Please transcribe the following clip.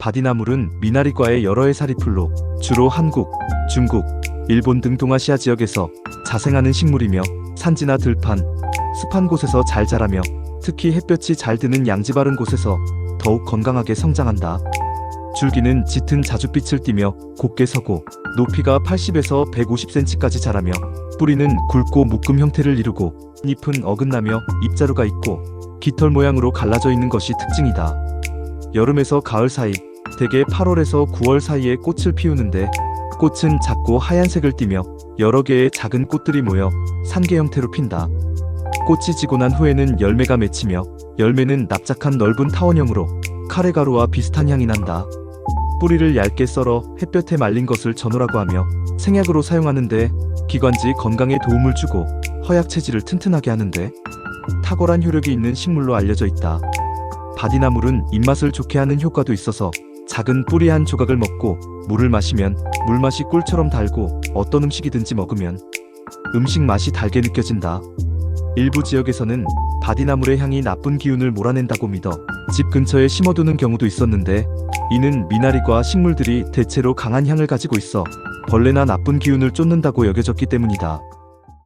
바디나물은 미나리과의 여러 해살이 풀로 주로 한국, 중국, 일본 등 동아시아 지역에서 자생하는 식물이며 산지나 들판, 습한 곳에서 잘 자라며 특히 햇볕이 잘 드는 양지 바른 곳에서 더욱 건강하게 성장한다. 줄기는 짙은 자줏빛을 띠며 곱게 서고 높이가 80에서 150cm까지 자라며 뿌리는 굵고 묶음 형태를 이루고 잎은 어긋나며 잎자루가 있고 깃털 모양으로 갈라져 있는 것이 특징이다. 여름에서 가을 사이, 대개 8월에서 9월 사이에 꽃을 피우는데 꽃은 작고 하얀색을 띠며 여러 개의 작은 꽃들이 모여 산개 형태로 핀다. 꽃이 지고 난 후에는 열매가 맺히며 열매는 납작한 넓은 타원형으로 카레가루와 비슷한 향이 난다. 뿌리를 얇게 썰어 햇볕에 말린 것을 전호라고 하며 생약으로 사용하는데 기관지 건강에 도움을 주고 허약 체질을 튼튼하게 하는데 탁월한 효력이 있는 식물로 알려져 있다. 바디나물은 입맛을 좋게 하는 효과도 있어서 작은 뿌리 한 조각을 먹고 물을 마시면 물맛이 꿀처럼 달고 어떤 음식이든지 먹으면 음식 맛이 달게 느껴진다. 일부 지역에서는 바디나물의 향이 나쁜 기운을 몰아낸다고 믿어 집 근처에 심어두는 경우도 있었는데 이는 미나리과 식물들이 대체로 강한 향을 가지고 있어 벌레나 나쁜 기운을 쫓는다고 여겨졌기 때문이다.